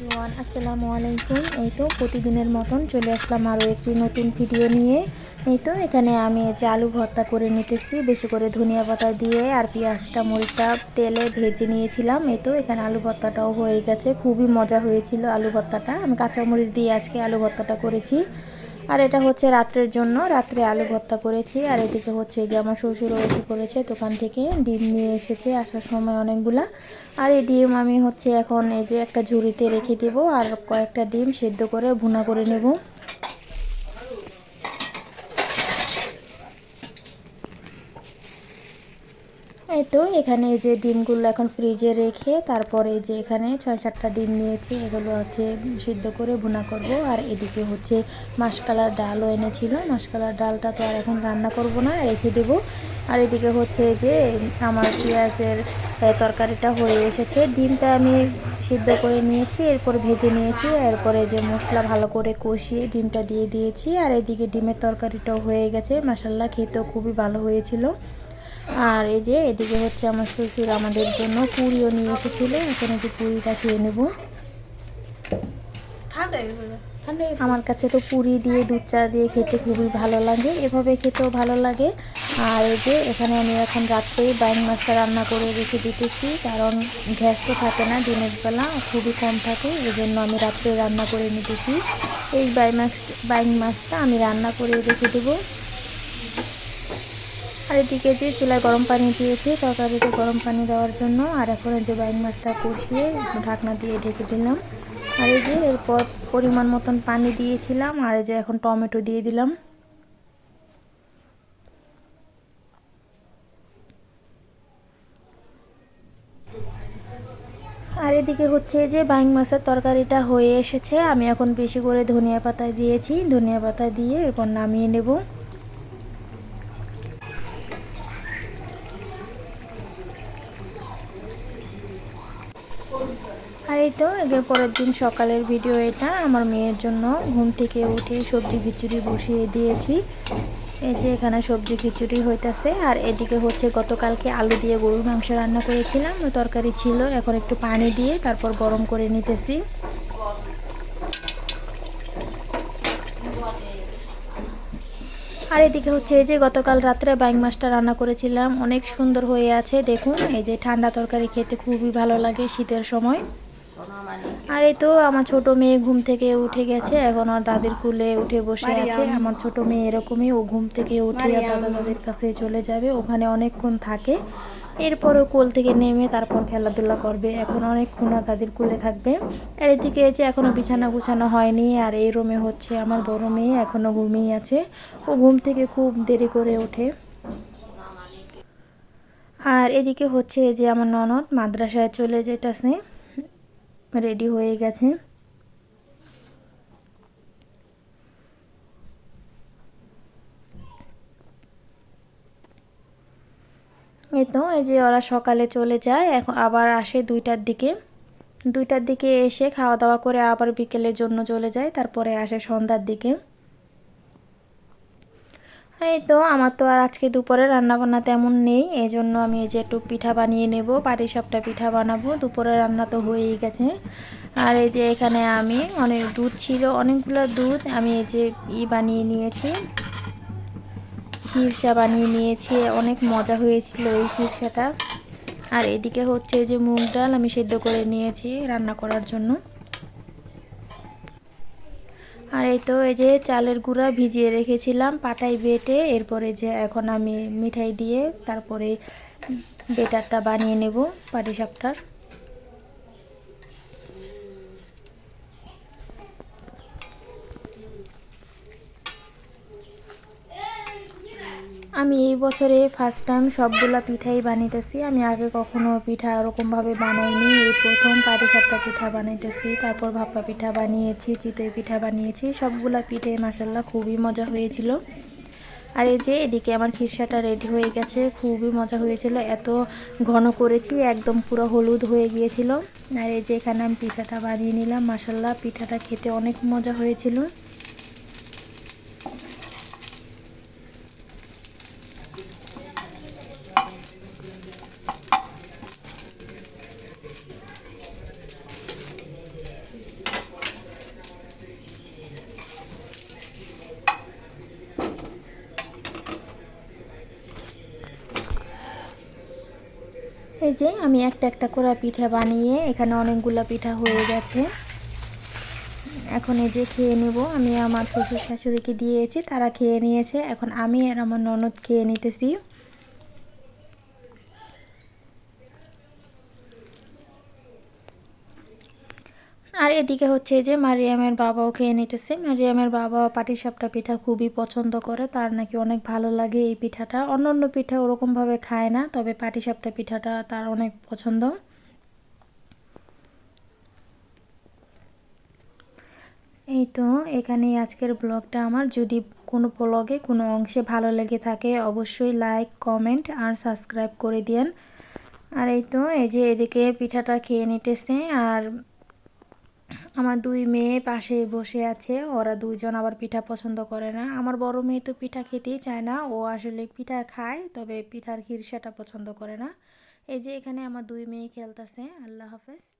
Everyone আসসালামু আলাইকুম। এই তো প্রতিদিনের মতন চলে আসলাম আরও একটি নতুন ভিডিও নিয়ে। এই তো এখানে আমি যে আলু ভর্তা করে নিতেছি, বেশি করে ধনিয়া পাতা দিয়ে আর পেঁয়াজটা, মরিচটা, তেলে ভেজে নিয়েছিলাম। এই তো এখানে আলু ভর্তাটাও হয়ে গেছে। খুবই মজা হয়েছিল আলু ভর্তাটা। আমি কাঁচামরিচ দিয়ে আজকে আলু ভর্তাটা করেছি। আর এটা হচ্ছে রাত্রের জন্য। রাত্রে আলু ভর্তা করেছি। আর এদিকে হচ্ছে যে আমার শ্বশুরও এসে করেছে, দোকান থেকে ডিম নিয়ে এসেছে আসার সময় অনেকগুলা। আর এই ডিম আমি হচ্ছে এখন এই যে একটা ঝুড়িতে রেখে দেবো আর কয়েকটা ডিম সেদ্ধ করে ভুনা করে নেব। তো, এখানে এই যে ডিমগুলো এখন ফ্রিজে রেখে তারপরে যে এখানে ছয় সাতটা ডিম নিয়েছি, এগুলো হচ্ছে সিদ্ধ করে ভুনা করব। আর এদিকে হচ্ছে মাসকালার ডালও এনেছিল, মাসকালার ডালটা তো আর এখন রান্না করব না, রেখে দেব। আর এদিকে হচ্ছে যে আমার পেঁয়াজের তরকারিটা হয়ে এসেছে। ডিমটা আমি সিদ্ধ করে নিয়েছি, এরপর ভেজে নিয়েছি, এরপরে যে মশলা ভালো করে কষিয়ে ডিমটা দিয়ে দিয়েছি। আর এদিকে ডিমের তরকারিটাও হয়ে গেছে মাসাল্লা খেতেও খুবই ভালো হয়েছিল। আর এই যে এদিকে হচ্ছে আমার শ্বশুর আমাদের জন্য পুরিও নিয়ে এসেছিল। এখন যে পুরিটা খেয়ে নেব। আমার কাছে তো পুরি দিয়ে দুধ চা দিয়ে খেতে খুবই ভালো লাগে। এভাবে খেতেও ভালো লাগে। আর এই যে এখানে আমি এখন রাত্রে বাইং মাছটা রান্না করে রেখে দিতেছি। কারণ গ্যাস তো থাকে না দিনের বেলা খুবই কম থাকে। এই জন্য আমি রাত্রে রান্না করে নিতেছি। এই বাই মাছ বাইং মাছটা আমি রান্না করে রেখে দেবো। আর এদিকে যে চুলায় গরম পানি দিয়েছি, তরকারিতে গরম পানি দেওয়ার জন্য, আর এখন যে বাইন মাছটা কষিয়ে ঢাকনা দিয়ে ঢেকে দিলাম। আর এই যে এরপর পরিমাণ মতন পানি দিয়েছিলাম, আর এই যে এখন টমেটো দিয়ে দিলাম। আর এদিকে হচ্ছে যে বাইং মাছের তরকারিটা হয়ে এসেছে। আমি এখন বেশি করে ধনিয়া পাতা দিয়েছি। ধনিয়া পাতা দিয়ে এরপর নামিয়ে নেব। আর এই তো এর পরের দিন সকালের ভিডিও এটা। আমার মেয়ের জন্য ঘুম থেকে উঠে সবজি খিচুড়ি বসিয়ে দিয়েছি। এই যে এখানে সবজি খিচুড়ি হইতাছে, আর এদিকে হচ্ছে গতকালকে আলু দিয়ে গরুর মাংস রান্না করেছিলাম। তরকারি ছিল, এখন একটু পানি দিয়ে তারপর গরম করে নিতেছি। আর এদিকে হচ্ছে এই যে গতকাল রাত্রে বাইং মাছটা রান্না করেছিলাম। অনেক সুন্দর হয়ে আছে, দেখুন। এই যে ঠান্ডা তরকারি খেতে খুবই ভালো লাগে শীতের সময়। আর এই তো আমার ছোট মেয়ে ঘুম থেকে উঠে গেছে। এখন আর দাদির কুলে উঠে বসে আছে। আমার ছোট মেয়ে এরকমই ও ঘুম থেকে উঠে দাদা দাদির কাছে চলে যাবে। ওখানে অনেকক্ষণ থাকে। এরপরও কোল থেকে নেমে তারপর খেলাধুলা করবে। এখন অনেকক্ষণ দাদির কুলে থাকবে। আর এদিকে যে এখনও বিছানা গুছানো হয়নি। আর এই রুমে হচ্ছে আমার বড় মেয়ে এখনও ঘুমিয়ে আছে। ও ঘুম থেকে খুব দেরি করে ওঠে। আর এদিকে হচ্ছে যে আমার ননদ মাদ্রাসায় চলে যেতেছে। রেডি হয়ে গেছে। এই তো, এই যে ওরা সকালে চলে যায়, এখন আবার আসে দুইটার দিকে। দুইটার দিকে এসে খাওয়া দাওয়া করে আবার বিকেলের জন্য চলে যায়, তারপরে আসে সন্ধ্যার দিকে। এই তো, আমার তো আর আজকে দুপুরে রান্না বান্না তেমন নেই এই জন্য আমি এই যে একটু পিঠা বানিয়ে নেব, পাটি সাপটা পিঠা বানাবো, দুপুরে রান্না তো হয়েই গেছে। আর এই যে এখানে আমি অনেক দুধ ছিল, অনেকগুলো দুধ আমি এই যে ই বানিয়ে নিয়েছি খিরসা বানিয়ে নিয়েছি, অনেক মজা হয়েছিল এই খিরসাটা আর এদিকে হচ্ছে যে মুগ ডাল আমি সেদ্ধ করে নিয়েছি রান্না করার জন্য। আর এই তো এই যে চালের গুঁড়া ভিজিয়ে রেখেছিলাম পাটাই বেটে, এরপরে যে এখন আমি মিঠাই দিয়ে তারপরে বেটারটা বানিয়ে নেব পাটিসাপটার। আমি এই বছরে ফার্স্ট টাইম সবগুলা পিঠাই বানাইতেছি। আমি আগে কখনো পিঠা ওরকমভাবে বানাইনি। এই প্রথম পাটিসাপটা পিঠা বানাইতেছি। তারপর ভাপা পিঠা বানিয়েছি, চিতই পিঠা বানিয়েছি। সবগুলা পিঠে মাসাল্লাহ খুবই মজা হয়েছিল। আর এই যে এদিকে আমার খিরসাটা রেডি হয়ে গেছে। খুবই মজা হয়েছিল। এত ঘন করেছি, একদম পুরো হলুদ হয়ে গিয়েছিল। আর এই যে এখানে আমি পিঠাটা বানিয়ে নিলাম মাসাল্লাহ পিঠাটা খেতে অনেক মজা হয়েছিল। এই যে আমি একটা একটা করে পিঠা বানিয়ে এখানে অনেকগুলো পিঠা হয়ে গেছে। এখন এই যে খেয়ে নেব। আমি আমার শ্বশুর শাশুড়িকে দিয়েছি, তারা খেয়ে নিয়েছে। এখন আমি আর আমার ননদ খেয়ে নিতেছি। আর এদিকে হচ্ছে যে মারিয়ামের বাবাও খেয়ে নিতেছে। মারিয়ামের বাবা পাটিসাপটা পিঠা খুবই পছন্দ করে, তার নাকি অনেক ভালো লাগে এই পিঠাটা। অন্য অন্য পিঠা ওরকমভাবে খায় না, তবে পাটিসাপটা পিঠাটা তার অনেক পছন্দ। এই তো এখানেই আজকের ব্লগটা আমার। যদি কোনো ব্লগে কোনো অংশে ভালো লেগে থাকে, অবশ্যই লাইক, কমেন্ট আর সাবস্ক্রাইব করে দিন আর এই তো এই যে এদিকে পিঠাটা খেয়ে নিতেছে, আর আমার দুই মেয়ে পাশে বসে আছে, ওরা দুইজন আবার পিঠা পছন্দ করে না। আমার বড় মেয়ে তো পিঠা খেতেই চায় না, ও আসলে পিঠা খায়, তবে পিঠার হিরসাটা পছন্দ করে না। এই যে এখানে আমার দুই মেয়ে খেলতেছে, আল্লাহ হাফেজ।